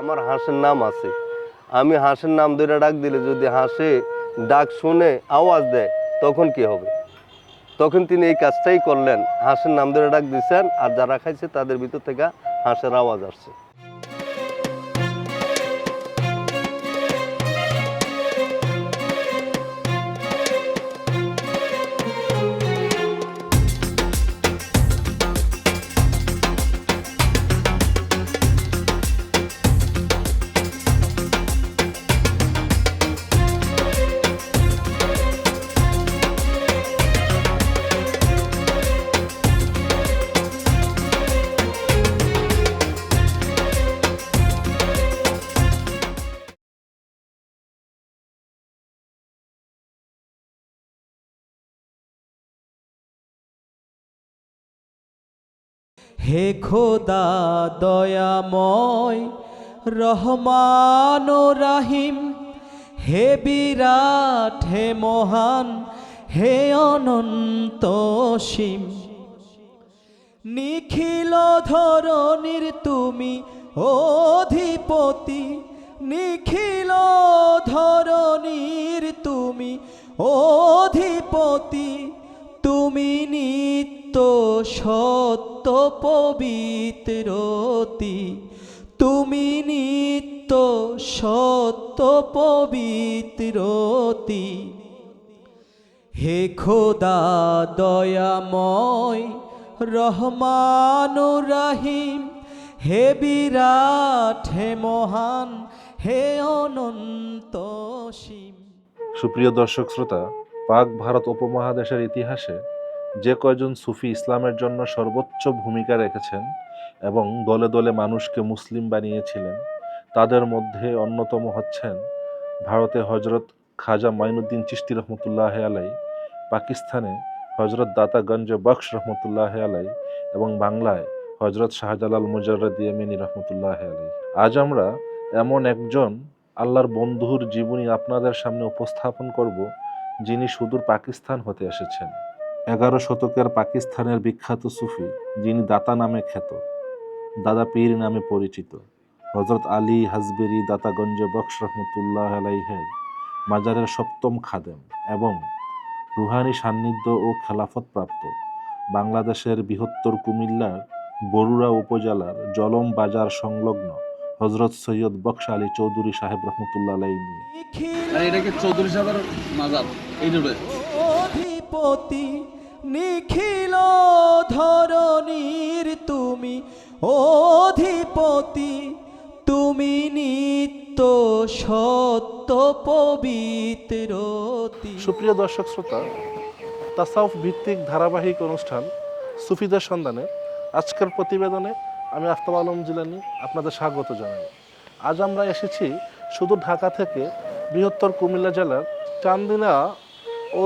আমার হাঁসের নাম আছে। আমি হাঁসের নাম ধরে ডাক দিলে যদি হাঁসে ডাক শুনে আওয়াজ দেয়, তখন কি হবে? তখন তিনি এই কাজটাই করলেন। হাঁসের নাম ধরে ডাক দিচ্ছেন আর যারা খাইছে তাদের ভিতর থেকে হাঁসের আওয়াজ আসছে। হে খোদা দয়াময়, রহমান রাহিম, হে বিরাট, হে মহান, হে অনন্ত সীম। নিখিল ধরণীর তুমি অধিপতি, নিখিল ধরণীর তুমি অধিপতি, তুমি নিত্য সত্য পবিত্রতি তুমি নিত্য সত্য পবিত্রতি হে খোদা দয়াময়, রহমান রাহিম, হে বিরাট, হে মহান, হে অনন্ত সুপ্রিয় দর্শক শ্রোতা, পাক ভারত উপমহাদেশের ইতিহাসে যে কয়জন সুফি ইসলামের জন্য সর্বোচ্চ ভূমিকা রেখেছেন এবং দলে দলে মানুষকে মুসলিম বানিয়েছিলেন, তাদের মধ্যে অন্যতম হচ্ছেন ভারতে হজরত খাজা মাইনুদ্দিন চিস্তি রহমতুল্লাহ আলাই, পাকিস্তানে হজরত দাতাগঞ্জ বক্স রহমতুল্লাহ আলাই এবং বাংলায় হজরত শাহজালাল মুজাররদ ইয়ামিনী রহমতুল্লাহ আলাই। আজ আমরা এমন একজন আল্লাহর বন্ধুর জীবনী আপনাদের সামনে উপস্থাপন করব যিনি সুদূর পাকিস্তান হতে এসেছেন। এগারো শতকের পাকিস্তানের বিখ্যাত সুফি যিনি দাতা নামে খ্যাত দাদা পীর নামে পরিচিত। হজরত আলী হাজবেরি দাতাগঞ্জ বক্স রহমতুল্লাহ আলাইহের মাজারের সপ্তম খাদেম এবং রুহানি সান্নিধ্য ও খেলাফত প্রাপ্ত বাংলাদেশের বৃহত্তর কুমিল্লার বরুড়া উপজেলার জলম বাজার সংলগ্ন হজরত সৈয়দ বক্স আলী চৌধুরী সাহেব রহমতুল্লাহ আলাই নিয়ে। এটাকে চৌধুরী সাহেবের মাজার এই নিখিল ধরণীর তুমি অধিপতি, তুমি নিত্য সত্য পবিত্রতি। সুপ্রিয় দর্শক শ্রোতা, তাসাউফ ভিত্তিক ধারাবাহিক অনুষ্ঠান সুফিদের সন্ধানে আজকের প্রতিবেদনে আমি আফতাব আলম জিলানি আপনাদের স্বাগত জানাই। আজ আমরা এসেছি শুধু ঢাকা থেকে বৃহত্তর কুমিল্লা জেলার চান্দিনা ও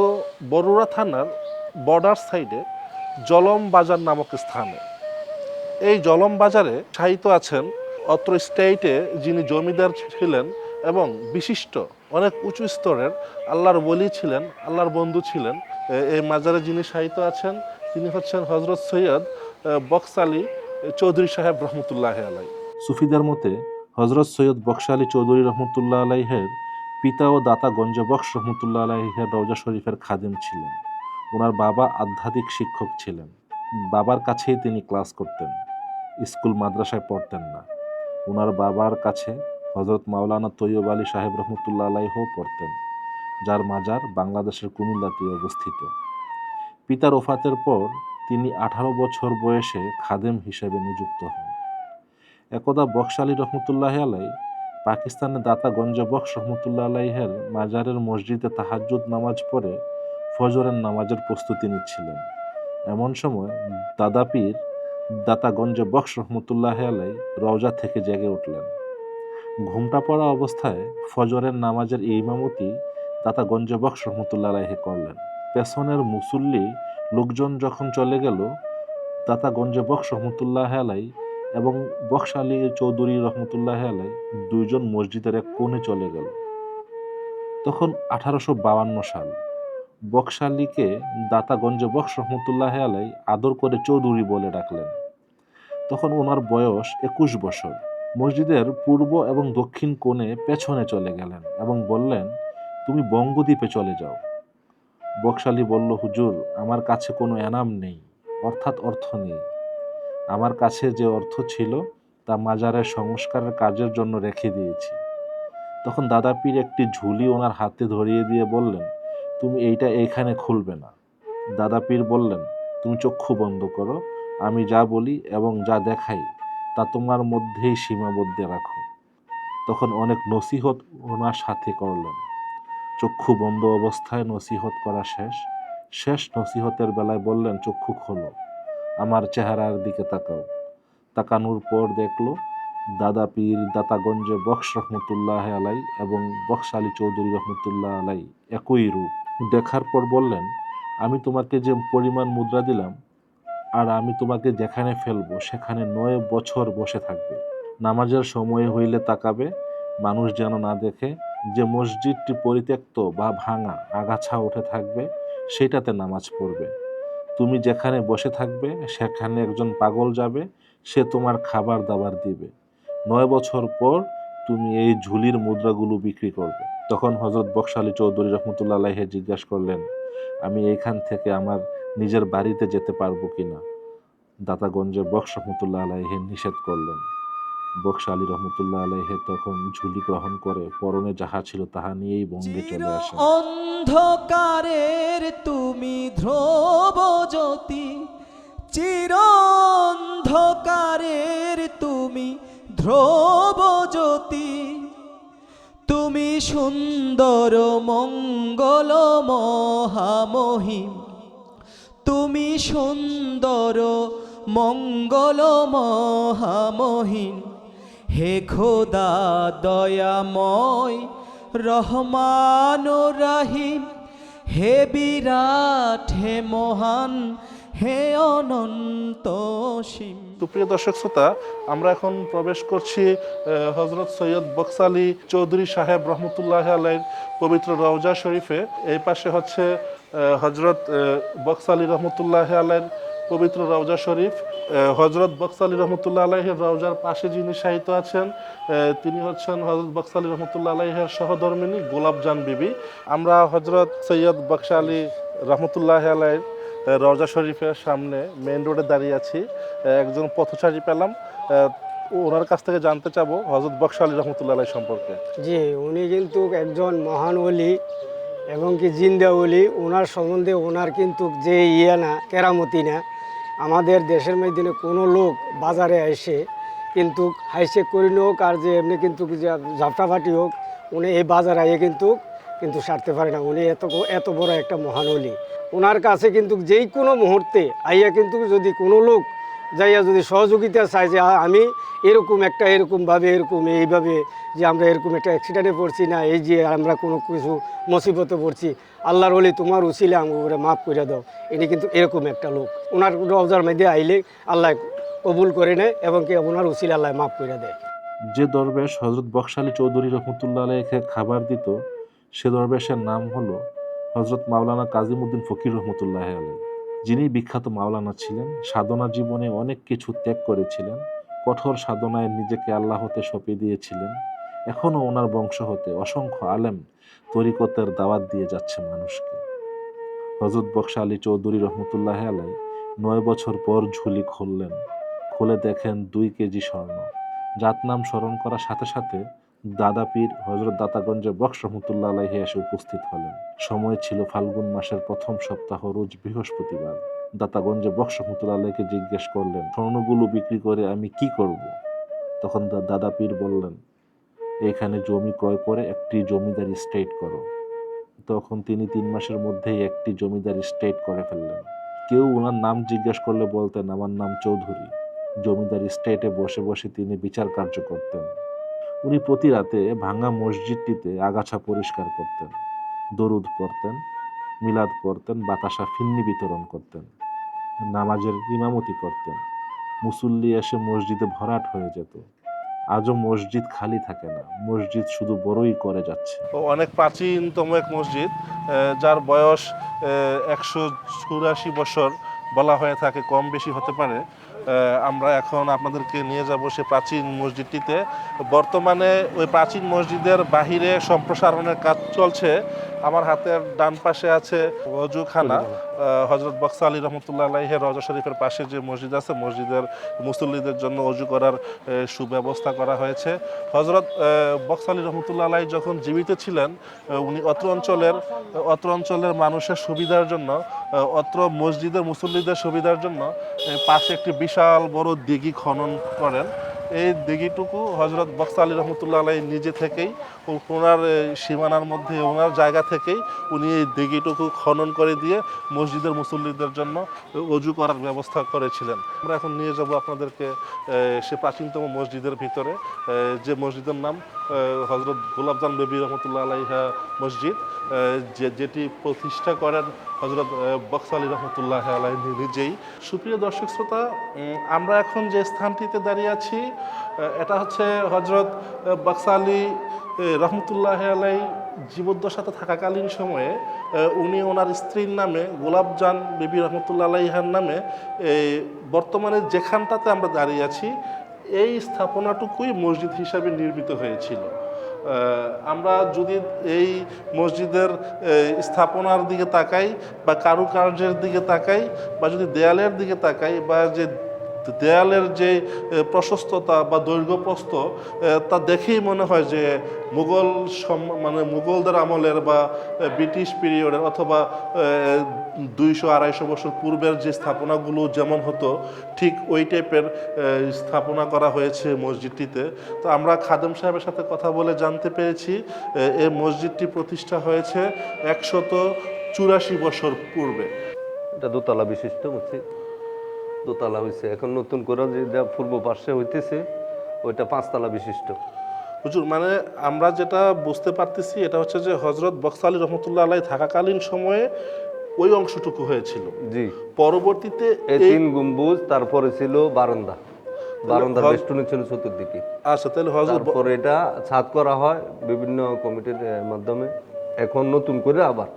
বরুড়া থানার বর্ডার সাইডে জলম বাজার নামক স্থানে। এই জলম বাজারে সাহিত্য আছেন অত্র স্টেটে যিনি জমিদার ছিলেন এবং বিশিষ্ট অনেক উঁচু স্তরের আল্লাহর বলি ছিলেন, আল্লাহর বন্ধু ছিলেন। এই মাজারে যিনি সাহিত্য আছেন, তিনি হচ্ছেন হজরত সৈয়দ বক্স আলী চৌধুরী সাহেব রহমতুল্লাহ আলাই সুফিদের মতে হজরত সৈয়দ বক্স আলী চৌধুরী রহমতুল্লাহ আলাইহের পিতা ও দাতা গঞ্জ বক্স রহমতুল্লাহ আলাইহের রওজা শরীফের খাদিম ছিলেন। ওনার বাবা আধ্যাত্মিক শিক্ষক ছিলেন। বাবার কাছেই তিনি ক্লাস করতেন। স্কুল মাদ্রাসায় পড়তেন না। ওনার বাবার কাছে হজরত মাওলানা তৈয়ব আলী সাহেব রহমতুল্লাহ আলাইহও পড়তেন, যার মাজার বাংলাদেশের কুমিল্লাতে অবস্থিত। পিতার ওফাতের পর তিনি আঠারো বছর বয়সে খাদেম হিসেবে নিযুক্ত হন। একদা বক্স আলী রহমতুল্লাহ আলাই পাকিস্তানের দাতা গঞ্জ বক্স রহমতুল্লাহ আলাইহের মাজারের মসজিদে তাহাজ্জুদ নামাজ পড়ে ফজরের নামাজের প্রস্তুতি নিচ্ছিলেন। এমন সময় দাদা পীর দাতাগঞ্জ বক্স রহমতুল্লাহ আলাই রওজা থেকে জেগে উঠলেন। ঘুমটা পড়া অবস্থায় ফজরের নামাজের ইমামতি দাতাগঞ্জ বক্স রহমতুল্লাহ আলাইহে করলেন। পেছনের মুসল্লি লোকজন যখন চলে গেল, দাতাগঞ্জ বক্স রহমতুল্লাহ আলাই এবং বক্স আলী চৌধুরী রহমতুল্লাহ আলাই দুইজন মসজিদের এক কোণে চলে গেল। তখন আঠারোশো সাল। বক্সালীকে দাতাগঞ্জ বক্স রহমতুল্লাহ আলাই আদর করে চৌধুরী বলে ডাকলেন। তখন ওনার বয়স একুশ বছর। মসজিদের পূর্ব এবং দক্ষিণ কোণে পেছনে চলে গেলেন এবং বললেন, তুমি বঙ্গদ্বীপে চলে যাও। বকশালী বলল, হুজুর, আমার কাছে কোনো এনাম নেই, অর্থাৎ অর্থ নেই। আমার কাছে যে অর্থ ছিল, তা মাজারের সংস্কারের কাজের জন্য রেখে দিয়েছি। তখন দাদা পীর একটি ঝুলি ওনার হাতে ধরিয়ে দিয়ে বললেন তুমি এইটা এইখানে খুলবে না। দাদা পীর বললেন, তুমি চক্ষু বন্ধ করো, আমি যা বলি এবং যা দেখাই, তা তোমার মধ্যেই সীমাবদ্ধ রাখো। তখন অনেক নসিহত ওনার সাথে করলেন। চক্ষু বন্ধ অবস্থায় নসিহত করা শেষ। শেষ নসিহতের বেলায় বললেন, চক্ষু খোলো, আমার চেহারার দিকে তাকাও। তাকানোর পর দেখল, দাদা পীর দাতাগঞ্জে বক্স রহমতুল্লাহ আলাই এবং বক্স আলী চৌধুরী রহমতুল্লাহ আলাই একই রূপ। দেখার পর বললেন, আমি তোমাকে যে পরিমাণ মুদ্রা দিলাম, আর আমি তোমাকে যেখানে ফেলব, সেখানে নয় বছর বসে থাকবে। নামাজের সময় হইলে তাকাবে, মানুষ যেন না দেখে যে মসজিদটি পরিত্যক্ত বা ভাঙা, আগাছা উঠে থাকবে, সেটাতে নামাজ পড়বে। তুমি যেখানে বসে থাকবে, সেখানে একজন পাগল যাবে, সে তোমার খাবার দাবার দিবে। নয় বছর পর তুমি এই ঝুলির মুদ্রাগুলো বিক্রি করবে। তখন হজরত বক্স আলী চৌধুরী রহমতুল্লাহ আলাইহে জিজ্ঞাসা করলেন আমি এইখান থেকে আমার নিজের বাড়িতে যেতে পারব কিনা দাতাগঞ্জে বক্স রহমতুল্লাহ আলাইহে নিষেধ করলেন। বক্স আলী রহমতুল্লাহ আলাইহে তখন ঝুলি গ্রহণ করে পরনে যাহা ছিল তাহা নিয়েই বঙ্গে চলে আসেন। অন্ধকারের তুমি ধ্রুব জ্যোতি চির অন্ধকারের তুমি ধ্রুব জ্যোতি তুমি সুন্দর মঙ্গল মহামহিম, তুমি সুন্দর মঙ্গল মহামহিন হে খোদা দয়াময় রহমান রাহিম, হে বিরাট, হে মহান হে অনন্ত সুপ্রিয় দর্শক শ্রোতা, আমরা এখন প্রবেশ করছি হজরত সৈয়দ বক্সালি চৌধুরী সাহেব রহমতুল্লাহ আলাইর পবিত্র রওজা শরীফে। এই পাশে হচ্ছে হজরত বক্সালি রহমতুল্লাহ আলাইর পবিত্র রওজা শরীফ। হজরত বক্সালি রহমতুল্লাহ আলাইহের রওজার পাশে যিনি শায়িত আছেন তিনি হচ্ছেন হজরত বক্সালি রহমতুল্লাহ আলাইহের সহধর্মিনী গোলাপজান বিবি। আমরা হজরত সৈয়দ বক্সা আলী রহমতুল্লাহ আলাইর রওজা শরীফের সামনে মেইন রোডে দাঁড়িয়ে আছি। একজন পথচারী পেলাম। ওনার কাছ থেকে জানতে চাবো হজরত বক্সা আলী রহমতুল্লাহ সম্পর্কে। জি, উনি কিন্তু একজন মহান অলি এবং কি জিন্দা ওলি। ওনার সম্বন্ধে ওনার কিন্তু যে ইয়ে না, কেরামতি না। আমাদের দেশের মধ্যে কোনো লোক বাজারে এসে কিন্তু হাইসেক করিল হোক আর যে এমনি কিন্তু ঝাপটাফাটি হোক, উনি এই বাজার আইয়ে কিন্তু কিন্তু সারতে পারে না। উনি এত এত বড় একটা মহান ওলি। ওনার কাছে কিন্তু যেই কোনো মুহূর্তে আইয়া কিন্তু যদি কোনো লোক যাইয়া যদি সহযোগিতা চায় যে আমি এরকম একটা এরকমভাবে এরকম এইভাবে যে আমরা এরকম একটা অ্যাক্সিডেন্টে পড়ছি না, এই যে আমরা কোনো কিছু মুসিবতে পড়ছি, আল্লাহর হলে তোমার উচিলে আমাকে মাফ করে দাও। ইনি কিন্তু এরকম একটা লোক। ওনার রওজার মধ্যে আইলে আল্লাহ কবুল করে নেয় এবং কি ওনার উচিলে আল্লাহ মাফ করে দেয়। যে দরবেশ হজরত বক্সালী চৌধুরী রহমতুল্লাহ খাবার দিত, সে দরবেশের নাম হলো হজরত মাওলানা কাজিমুদ্দিন ফকির রহমতুল্লাহ আলাই যিনি বিখ্যাত মাওলানা ছিলেন, সাধনা জীবনে অনেক কিছু ত্যাগ করেছিলেন, কঠোর সাধনায় নিজেকে আল্লাহ হতে সঁপে দিয়েছিলেন। এখনও ওনার বংশ হতে অসংখ্য আলেম তরিকতের দাওয়াত দিয়ে যাচ্ছে মানুষকে। হজরত বক্সা আলী চৌধুরী রহমতুল্লাহ আলাই নয় বছর পর ঝুলি খুললেন। খুলে দেখেন দুই কেজি স্বর্ণ। জাতনাম স্মরণ করার সাথে সাথে দাদা পীর হজরত দাতাগঞ্জে বক্স রহমতুল্লাহ আলাইহি এসে উপস্থিত হলেন। সময় ছিল ফাল্গুন মাসের প্রথম সপ্তাহ, রোজ বৃহস্পতিবার। দাতাগঞ্জে বক্স রহমতুল্লাহ আলাইকে জিজ্ঞেস করলেন, স্বর্ণগুলো বিক্রি করে আমি কি করব? তখন দাদা পীর বললেন, এখানে জমি ক্রয় করে একটি জমিদার স্টেট করো। তখন তিনি তিন মাসের মধ্যেই একটি জমিদার স্টেট করে ফেললেন। কেউ ওনার নাম জিজ্ঞেস করলে বলতেন, আমার নাম চৌধুরী। জমিদার স্টেটে বসে বসে তিনি বিচার কার্য করতেন। উনি প্রতি রাতে ভাঙা মসজিদটিতে আগাছা পরিষ্কার করতেন, দরুদ পড়তেন, মিলাদ পড়তেন, বাতাসা ফিন্নি বিতরণ করতেন, নামাজের ইমামতি করতেন। মুসল্লি এসে মসজিদে ভরাট হয়ে যেত। আজও মসজিদ খালি থাকে না, মসজিদ শুধু বড়ই করে যাচ্ছে। অনেক প্রাচীনতম এক মসজিদ যার বয়স একশো চুরাশি বছর বলা হয়ে থাকে, কম বেশি হতে পারে। আমরা এখন আপনাদেরকে নিয়ে যাব সে প্রাচীন মসজিদটিতে। বর্তমানে ওই প্রাচীন মসজিদের বাহিরে সম্প্রসারণের কাজ চলছে। আমার হাতের ডান পাশে আছে অজুখানা হজরত বক্সা আলী রহমতুল্লাহ আলাইহের রজা শরীফের পাশে যে মসজিদ আছে মসজিদের মুসল্লিদের জন্য অজু করার সুব্যবস্থা করা হয়েছে। হজরত বক্সা আলী রহমতুল্লাহ আলাই যখন জীবিত ছিলেন উনি অত্র অঞ্চলের অত্র অঞ্চলের মানুষের সুবিধার জন্য অত্র মসজিদের মুসল্লিদের সুবিধার জন্য পাশে একটি বিশাল বড় দিঘি খনন করেন। এই দিঘিটুকু হজরত বক্স আলী রহমতুল্লাহ আলাই নিজে থেকেই ওনার সীমানার মধ্যে, ওনার জায়গা থেকেই উনি এই দিঘিটুকু খনন করে দিয়ে মসজিদের মুসল্লিদের জন্য অজু করার ব্যবস্থা করেছিলেন। আমরা এখন নিয়ে যাব আপনাদেরকে সে প্রাচীনতম মসজিদের ভিতরে যে মসজিদের নাম হজরত গোলাপজান বেবি রহমতুল্লাহ আলাইহা মসজিদ যেটি প্রতিষ্ঠা করেন হজরত বক্স আলী রহমতুল্লাহ আলাই নিজেই। সুপ্রিয় দর্শক শ্রোতা আমরা এখন যে স্থানটিতে দাঁড়িয়ে আছি এটা হচ্ছে হজরত বক্স আলী রহমতুল্লাহ আলাই জীবদ্দশাতে থাকাকালীন সময়ে উনি ওনার স্ত্রীর নামে গোলাপজান বিবি রহমতুল্লাহ আলাইহার নামে বর্তমানে যেখানটাতে আমরা দাঁড়িয়ে আছি এই স্থাপনাটুকুই মসজিদ হিসাবে নির্মিত হয়েছিল। আমরা যদি এই মসজিদের স্থাপনার দিকে তাকাই বা কারুকার্যের দিকে তাকাই বা যদি দেয়ালের দিকে তাকাই বা যে দেয়ালের যে প্রশস্ততা বা দৈর্ঘ্যপ্রস্ত তা দেখেই মনে হয় যে মুঘল মানে মুঘলদের আমলের বা ব্রিটিশ পিরিয়ডের অথবা দুইশো আড়াইশো বছর পূর্বের যে স্থাপনাগুলো যেমন হতো, ঠিক ওই টাইপের স্থাপনা করা হয়েছে মসজিদটিতে। তো আমরা খাদেম সাহেবের সাথে কথা বলে জানতে পেরেছি এই মসজিদটি প্রতিষ্ঠা হয়েছে একশত চুরাশি বছর পূর্বে। এটা দোতলা বিশিষ্ট মসজিদ। দোতলা হয়েছে এখন নতুন করে যেটা পূর্ব পার্শ্বে হইতেছে ওইটা পাঁচতলা বিশিষ্ট। হুজুর মানে আমরা যেটা বুঝতে পারতেছি এটা হচ্ছে যে হজরত বক্স আলী রহমতুল্লাহ আলাই থাকাকালীন সময়ে ওই অংশটুকু হয়েছিল। জি। পরবর্তীতে এই তিন গম্বুজ তারপরে ছিল বারান্দা। বারান্দার বেষ্টনী ছিল চতুর্দিকে। আচ্ছা তাহলে হজরত তারপরে এটা ছাদ করা হয় বিভিন্ন কমিটির মাধ্যমে। এখন নতুন করে আবার।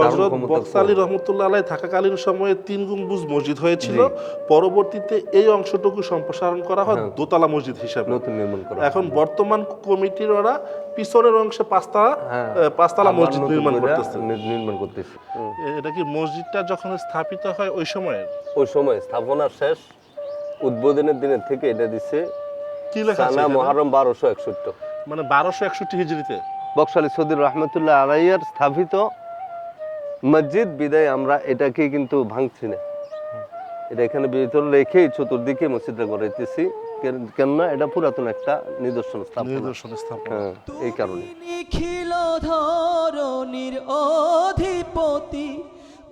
হজরত ক্ষমতা রহমতুল্লাহ আলাই থাকাকালীন সময়ে তিন গম্বুজ মসজিদ হয়েছিল। পরবর্তীতে এই অংশটুকু সম্প্রসারণ করা হয় হ্যাঁ। দোতলা মসজিদ হিসাবে। নতুন নির্মাণ করা এখন বর্তমান কমিটির ওরা পিছনের অংশে পাঁচতলা হ্যাঁ। পাঁচতলা মসজিদ নির্মাণ করতেছে। নির্মাণ করতেছে। এটা কি মসজিদটা যখন স্থাপিত হয় ওই সময়ে? ওই সময় স্থাপনার শেষ উদ্বোধনের দিনের থেকে এটা দিচ্ছে কি লেখা আছে? বারোশো একষট্টি। মানে বারোশো একষট্টি হিজড়িতে। বকশালী সৌদির রহমতুল্লাহ আলাইয়ার স্থাপিত মসজিদ বিদায় আমরা এটাকে কিন্তু ভাঙছি না। এটা এখানে ভিতরে রেখেই চতুর্দিকে মসজিদটা গড়াইতেছি কেন- কেননা এটা পুরাতন একটা নিদর্শন স্থাপনা। নিদর্শন স্থাপন। হ্যাঁ এই কারণে। নিখিল ধরণীর অধিপতি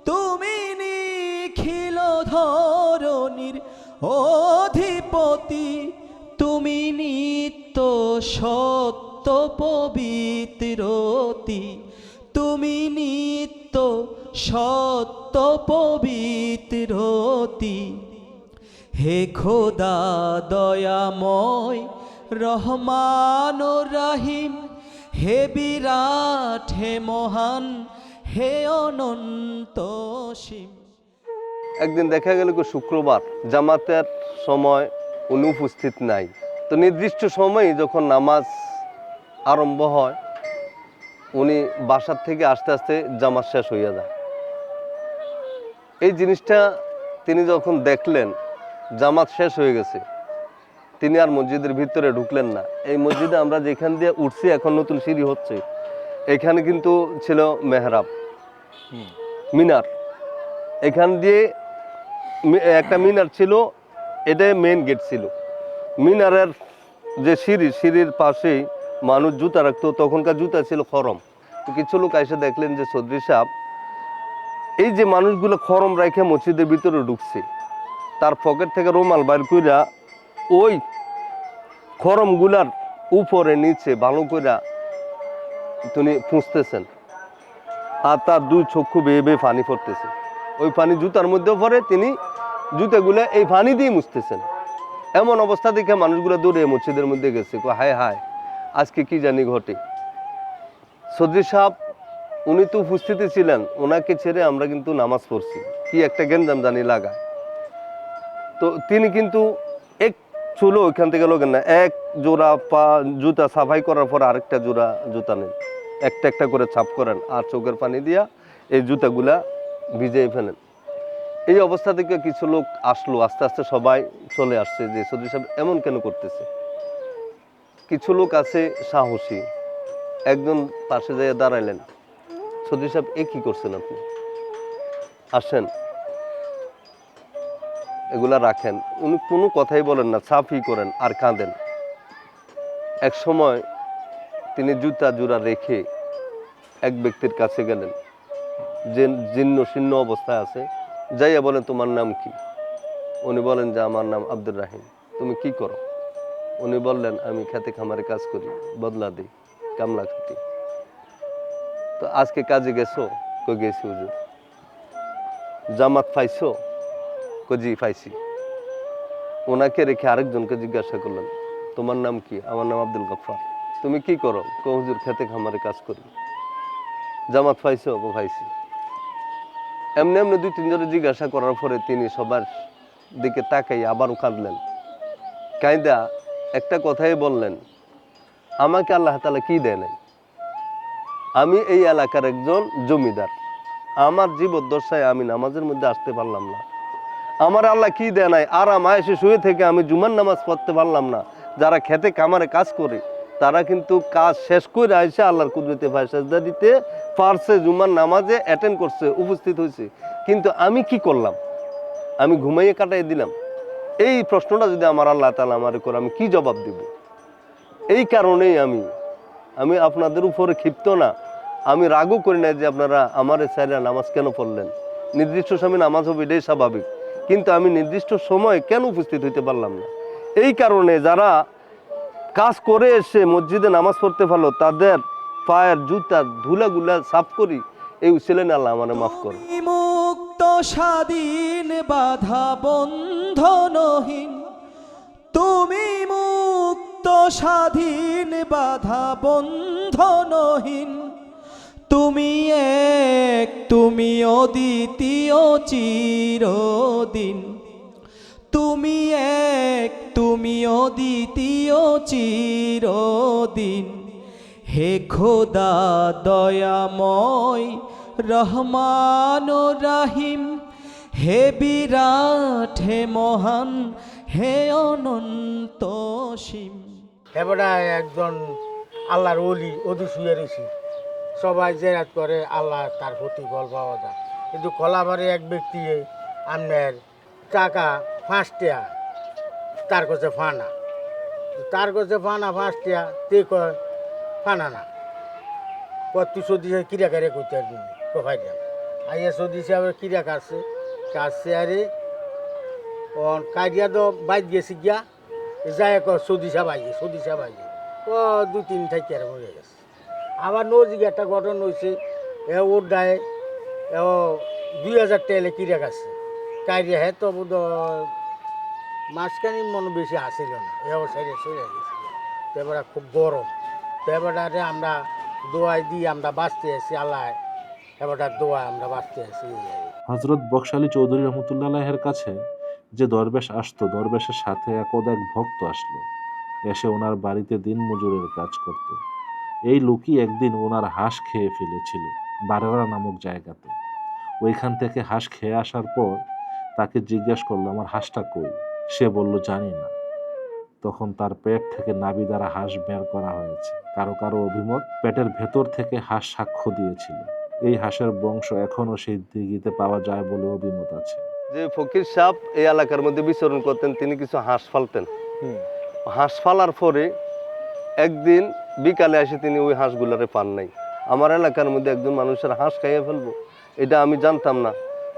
তুমি নিখিল ধরণীর অধিপতি তুমি নিত্য সত্য পবিত্রতি তুমি নিত্য সত্য পবিত্রতি। হে খোদা দয়াময়, রহমান রাহিম, হে বিরাট, হে মহান, হে অনন্ত সীম। একদিন দেখা গেল শুক্রবার, জামাতের সময় উনি উপস্থিত নাই। তো নির্দিষ্ট সময়ে যখন নামাজ আরম্ভ হয় উনি বাসার থেকে আস্তে আস্তে জামাত শেষ হইয়া যায়। এই জিনিসটা তিনি যখন দেখলেন জামাত শেষ হয়ে গেছে তিনি আর মসজিদের ভিতরে ঢুকলেন না। এই মসজিদে আমরা যেখান দিয়ে উঠছি এখন নতুন সিঁড়ি হচ্ছে। এখানে কিন্তু ছিল মেহরাব মিনার। এখান দিয়ে একটা মিনার ছিল এটা মেন গেট ছিল। মিনারের যে সিঁড়ি সিঁড়ির পাশেই মানুষ জুতা রাখতো, তখনকার জুতা ছিল খরম। তো কিছু লোক এসে দেখলেন যে চৌধুরী সাহেব, এই যে মানুষগুলো খরম রেখে মসজিদের ভিতরে ঢুকছে, তার পকেট থেকে রুমাল বাইর কইরা ওই খরমগুলার উপরে, নিচে ভালো কইরা তিনি ফুঁসতেছেন আর তার দুই চক্ষু বেয়ে বেয়ে পানি পড়তেছে। ওই পানি জুতার মধ্যেও পড়ে তিনি জুতাগুলো এই পানি দিয়ে মুছতেছেন। এমন অবস্থা দেখে মানুষগুলো দৌড়ে মসজিদের মধ্যে গেছে হায় হায়। আজকে কি জানি ঘটে। সদরি সাহেব, উনি তো উপস্থিতি ছিলেন, ওনাকে ছেড়ে আমরা কিন্তু নামাজ পড়ছি। কি একটা গেঞ্জাম জানি লাগা। তো তিনি কিন্তু এক চুলো ওইখান থেকে লোকেন না, এক জোড়া পা জুতা সাফাই করার পর আরেকটা জোড়া জুতা নেন। একটা একটা করে ছাপ করেন আর চোখের পানি দিয়া এই জুতাগুলা ভিজিয়ে ফেলেন। এই অবস্থা থেকে কিছু লোক আসলো, আস্তে আস্তে সবাই চলে আসছে যে সদী সাহেব এমন কেন করতেছে? কিছু লোক আছে সাহসী। একজন পাশে যেয়ে দাঁড়াইলেন। সদী সাহেব, এ কি করছেন আপনি? আসেন। এগুলা রাখেন। উনি কোনো কথাই বলেন না সাফই করেন আর কাঁদেন। এক সময় তিনি জুতা জোড়া রেখে এক ব্যক্তির কাছে গেলেন। যে জীর্ণ শীর্ণ অবস্থায় আছে, যাইয়া বলেন, তোমার নাম কি? উনি বলেন যে, আমার নাম আব্দুর রাহিম। তুমি কি করো? উনি বললেন, আমি খেতে খামারে কাজ করি, বদলা দিই, কামলা খাটি। তো আজকে কাজে গেছো? কই গেছি হুজুর? জামাত পাইছো? কজি পাইছি। ওনাকে রেখে আরেকজনকে জিজ্ঞাসা করলেন, তোমার নাম কি? আমার নাম আব্দুল গফফার। তুমি কি করো? কো হুজুর, খেতে খামারে কাজ করি। জামাত পাইছো? কো পাইছি। এমনি এমনি দুই তিনজনে জিজ্ঞাসা করার পরে তিনি সবার দিকে তাকাই আবারও কাঁদলেন। কায়দা একটা কথাই বললেন, আমাকে আল্লাহ তালা কি দেয় নাই আমি এই এলাকার একজন জমিদার। আমার জীবদ্দশায় আমি নামাজের মধ্যে আসতে পারলাম না। আমার আল্লাহ কি দেয় নাই? আরাম এসে শুয়ে থেকে আমি জুমার নামাজ পড়তে পারলাম না। যারা খেতে কামারে কাজ করে, তারা কিন্তু কাজ শেষ করে আইসে আল্লাহর কুদরতে ভাই সাজদা দিতে পারছে, জুমার নামাজে অ্যাটেন্ড করছে, উপস্থিত হয়েছে। কিন্তু আমি কি করলাম? আমি ঘুমাইয়ে কাটাই দিলাম। এই প্রশ্নটা যদি আমার আল্লাহ তালা আমার করে, আমি কি জবাব দিব? এই কারণেই আমি আমি আপনাদের উপরে ক্ষিপ্ত না। আমি রাগও করি না যে আপনারা আমার স্যারেরা নামাজ কেন পড়লেন? নির্দিষ্ট সময় নামাজ হবে এটাই স্বাভাবিক। কিন্তু আমি নির্দিষ্ট সময় কেন উপস্থিত হইতে পারলাম না? এই কারণে যারা কাজ করে এসে মসজিদে নামাজ পড়তে পারল, তাদের পায়ের জুতার ধুলাগুলা সাফ করি এই উচিলেন আল্লাহ আমার মাফ করো। মুক্ত, স্বাধীন, বাধা বন্ধনহীন তুমি মুক্ত, স্বাধীন, বাধা বন্ধনহীন তুমি এক, তুমি অদ্বিতীয়, চিরদিন। তুমি এক, তুমি অদ্বিতীয়, চিরদিন। হে খোদা, দয়াময় রহমান রাহিম, হে বিরাট, হে মহান, হে অনন্ত সীম। এবারে একজন আল্লাহর অলি অধু শুয়ে রয়েছি। সবাই জেরাত করে, আল্লাহ তার প্রতিফল পাওয়া যায়। কিন্তু কলাবারে এক ব্যক্তি, আপনার টাকা ফাঁসটিয়া তার কাছে ফানা। তার কাছে ফানা ফাঁসটিয়া তে কয়, ফানা না। কত সদি কিরা কারে করতে আর যান আইয়া সদি সাহেবের কিরা কাটছে কাটছে আরে ও কাজিয়া তো বাইর গেছে গিয়া যায় ক সৌদি সাহেব আইয়ে ও দু তিন থাকি আর মরে গেছে। আবার নজিকে একটা ঘটনা হয়েছে এ ওর দায় এ দুই হাজার টাইলে কিরা গেছে কাইরে হে তো বোধ মাঝখানি মনে বেশি আসিল না এও সাইডে সরে গেছে। তো খুব গরম। তো আমরা দোয়াই দিয়ে আমরা বাঁচতে আছি আল্লাহ হজরত বকশালী চৌধুরী রহমতুল্লাহের কাছে যে দরবেশ আসতো, দরবেশের সাথে একদ এক ভক্ত আসলো। এসে ওনার বাড়িতে দিন মজুরের কাজ করত। এই লোকই একদিন ওনার হাঁস খেয়ে ফেলেছিল বারেওয়ারা নামক জায়গাতে। ওইখান থেকে হাঁস খেয়ে আসার পর তাকে জিজ্ঞেস করল, আমার হাঁসটা কই? সে বলল, জানি না। তখন তার পেট থেকে নাবি দ্বারা হাঁস বের করা হয়েছে। কারও কারও অভিমত পেটের ভেতর থেকে হাঁস সাক্ষ্য দিয়েছিল। এই হাঁসের বংশ এখনও সেই দিঘিতে পাওয়া যায় বলে অভিমত আছে। যে ফকির সাহেব এই এলাকার মধ্যে বিচরণ করতেন তিনি কিছু হাঁস ফালতেন। হাঁস ফালার পরে একদিন বিকালে এসে তিনি ওই হাঁসগুলারে পান নাই। আমার এলাকার মধ্যে একজন মানুষের হাঁস খাইয়ে ফেলব এটা আমি জানতাম না।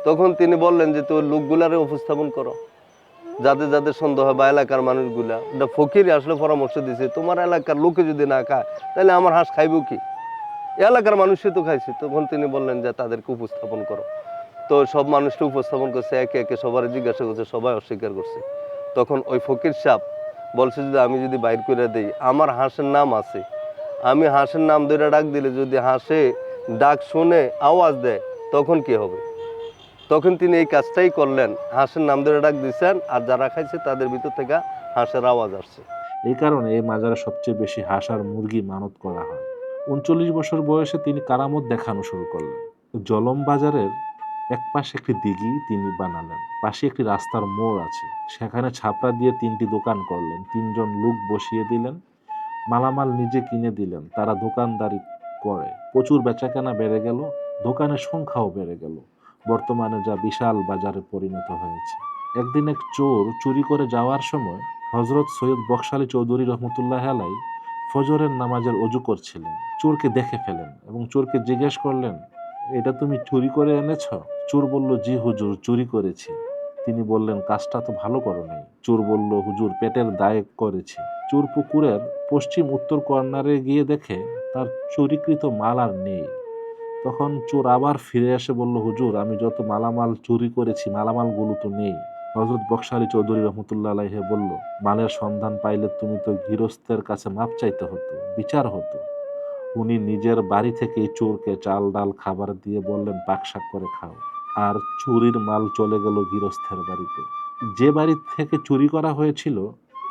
তখন তিনি বললেন যে তোর লোকগুলারে উপস্থাপন করো। যাদের যাদের সন্দেহ হয় বা এলাকার মানুষগুলা এটা ফকির আসলে পরামর্শ দিছে। তোমার এলাকার লোকে যদি না খায় তাহলে আমার হাঁস খাইবো কি? এলাকার মানুষই তো খাইছে। তখন তিনি বললেন যে, তাদেরকে উপস্থাপন করো। তো সব মানুষকে উপস্থাপন করছে, একে একে সবার জিজ্ঞাসা করছে, সবাই অস্বীকার করছে। তখন ওই ফকির সাপ বলছে, যদি আমি যদি বাইর করে দেই, আমার হাঁসের নাম আছে। আমি হাঁসের নাম ধরে ডাক দিলে যদি হাঁসে ডাক শুনে আওয়াজ দেয়, তখন কি হবে? তখন তিনি এই কাজটাই করলেন। হাঁসের নাম ধরে ডাক দিচ্ছেন আর যারা খাইছে তাদের ভিতর থেকে হাঁসের আওয়াজ আসছে। এই কারণে এই মাজারে সবচেয়ে বেশি হাঁস আর মুরগি মানত করা হয়। উনচল্লিশ বছর বয়সে তিনি কারামত দেখানো শুরু করলেন। জলম বাজারের এক পাশে একটি দিঘি তিনি বানালেন। পাশে একটি রাস্তার মোড় আছে। সেখানে ছাপড়া দিয়ে তিনটি দোকান করলেন। তিনজন লোক বসিয়ে দিলেন। মালামাল নিজে কিনে দিলেন। তারা দোকানদারি করে। প্রচুর বেচাকেনা বেড়ে গেল। দোকানের সংখ্যাও বেড়ে গেল। বর্তমানে যা বিশাল বাজারে পরিণত হয়েছে। একদিন এক চোর চুরি করে যাওয়ার সময় হজরত সৈয়দ বকশালী চৌধুরী রহমতুল্লাহ আলাই ফজরের নামাজের অজু করছিলেন, চোরকে দেখে ফেলেন এবং চোরকে জিজ্ঞেস করলেন, এটা তুমি চুরি করে এনেছ? চোর বলল, জি হুজুর, চুরি করেছি। তিনি বললেন, কাজটা তো ভালো করো নাই চোর বলল, হুজুর, পেটের দায়ে করেছি। চোর পুকুরের পশ্চিম উত্তর কর্নারে গিয়ে দেখে, তার চুরিকৃত মাল আর নেই। তখন চোর আবার ফিরে এসে বলল, হুজুর, আমি যত মালামাল চুরি করেছি, মালামালগুলো তো নেই। হজরত বক্সালী চৌধুরী রহমতুল্লাহ আলাইহে বলল, মালের সন্ধান পাইলে তুমি তো গৃহস্থের কাছে মাপ চাইতে হতো, বিচার হতো। উনি নিজের বাড়ি থেকে চোরকে চাল, ডাল, খাবার দিয়ে বললেন পাকশাক করে খাও। আর চুরির মাল চলে গেল গৃহস্থের বাড়িতে। যে বাড়ি থেকে চুরি করা হয়েছিল,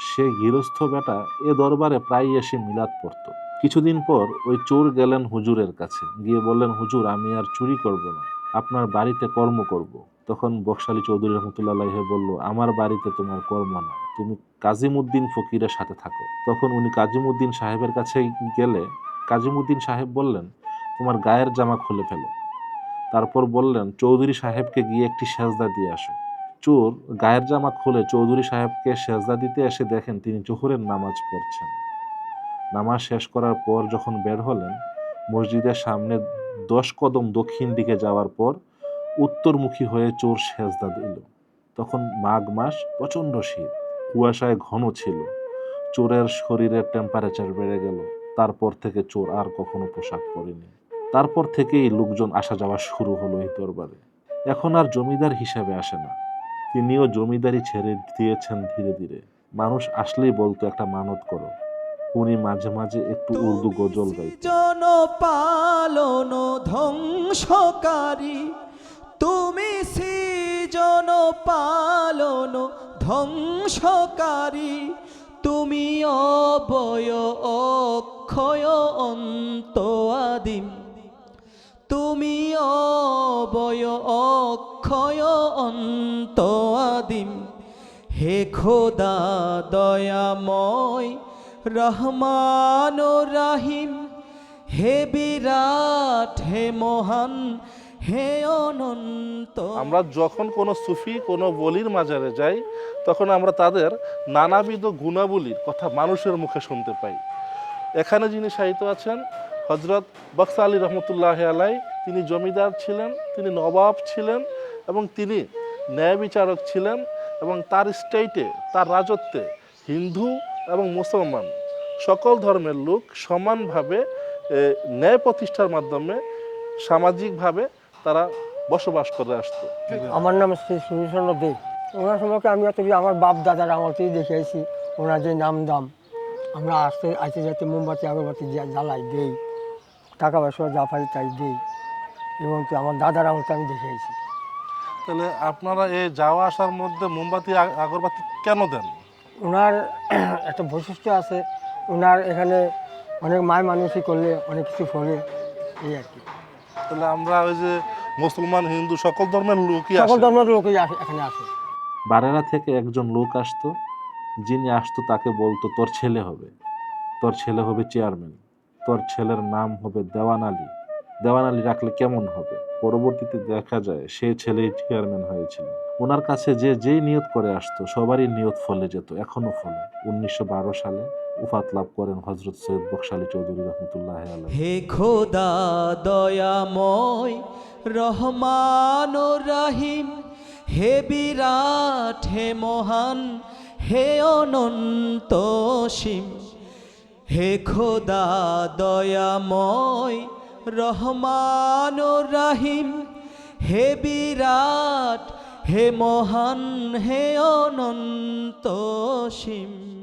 সে গৃহস্থ বেটা এ দরবারে প্রায় এসে মিলাদ পড়তো। কিছুদিন পর ওই চোর গেলেন হুজুরের কাছে, গিয়ে বললেন, হুজুর, আমি আর চুরি করব না, আপনার বাড়িতে কর্ম করব। তখন বকশালী চৌধুরী রহমতুল্লাহ বলল, আমার বাড়িতে তোমার কর্ম না, তুমি কাজিমুদ্দিন ফকিরের সাথে থাকো। তখন উনি কাজিমুদ্দিন সাহেবের কাছে গেলে, কাজিমুদ্দিন সাহেব বললেন, তোমার গায়ের জামা খুলে ফেলো। তারপর বললেন, চৌধুরী সাহেবকে গিয়ে একটি সেজদা দিয়ে আসো। চোর গায়ের জামা খুলে চৌধুরী সাহেবকে সেজদা দিতে এসে দেখেন তিনি জোহরের নামাজ পড়ছেন। নামাজ শেষ করার পর যখন বের হলেন, মসজিদের সামনে দশ কদম দক্ষিণ দিকে যাওয়ার পর উত্তরমুখী হয়ে চোর সেজদা দিল। তখন মাঘ মাস প্রচণ্ড শীত, কুয়াশায় ঘন ছিল। চোরের শরীরের টেম্পারেচার বেড়ে গেল। তারপর থেকে চোর আর কখনো পোশাক পরেনি। তারপর থেকেই লোকজন আসা যাওয়া শুরু হলো এই দরবারে। এখন আর জমিদার হিসাবে আসে না। তিনিও জমিদারি ছেড়ে দিয়েছেন ধীরে ধীরে। মানুষ আসলেই বলতো, একটা মানত করো। উনি মাঝে মাঝে একটু উর্দু গজল গাইতেন। জন পালন ধ্বংসকারী। তুমি সৃজন পালন ধ্বংসকারী, তুমি অবয় অক্ষয় অন্ত আদিম তুমি অবয় অক্ষয় অন্ত আদিম হে খোদা দয়াময়, রহমান রাহিম, হে বিরাট, হে মহান হে অনন্ত। আমরা যখন কোনো সুফি, কোনো বলির মাজারে যাই, তখন আমরা তাদের নানাবিধ গুণাবলীর কথা মানুষের মুখে শুনতে পাই। এখানে যিনি সাহিত্য আছেন হজরত বক্সা আলী রহমতুল্লাহ আলাই, তিনি জমিদার ছিলেন, তিনি নবাব ছিলেন এবং তিনি ন্যায় বিচারক ছিলেন এবং তার স্টেটে, তার রাজত্বে হিন্দু এবং মুসলমান সকল ধর্মের লোক সমানভাবে ন্যায় প্রতিষ্ঠার মাধ্যমে, সামাজিকভাবে তারা বসবাস করে আসতো। আমার নাম শ্রী সুরেশচন্দ্র দে। ওনার সম্পর্কে আমি অত আমার বাপ দাদার থেকে দেখে আইছি ওনার যে নাম দাম আমরা আসতে আসতে যাতে মোমবাতি আগরবাতি জ্বা- জ্বালাই দেই টাকা পয়সা যা পাই তাই দেই এবং কি আমার দাদার আমলতে আমি দেখে আইছি তাহলে আপনারা এই যাওয়া আসার মধ্যে মোমবাতি আগরবাতি কেন দেন? ওনার একটা বৈশিষ্ট্য আছে ওনার এখানে অনেক মায় মানুষই করলে অনেক কিছু ফলে এই আর কি। তাহলে আমরা ওই যে মুসলমান হিন্দু সকল ধর্মের লোকই সকল ধর্মের লোকই এখানে আসে। বারেরা থেকে একজন লোক আসতো যিনি আসতো তাকে বলতো তোর ছেলে হবে। তোর ছেলে হবে চেয়ারম্যান। তোর ছেলের নাম হবে দেওয়ান আলী। দেওয়ান আলী রাখলে কেমন হবে? পরবর্তীতে দেখা যায় সে ছেলেই চেয়ারম্যান হয়েছিল। ওনার কাছে যে যেই নিয়ত করে আসতো সবারই নিয়ত ফলে যেত এখনও ফলে। উনিশশো বারো সালে উফাত লাভ করেন হজরত সৈয়দ বকশালী চৌধুরী রহমতুল্লাহ হে খোদা দয়াময় রহমান রাহিম হে বিরাট, হে মহান, হে অনন্ত সীম। হে খোদা দয়াময় রহমান রাহিম হে বিরাট, হে মহান, হে অনন্ত সীম।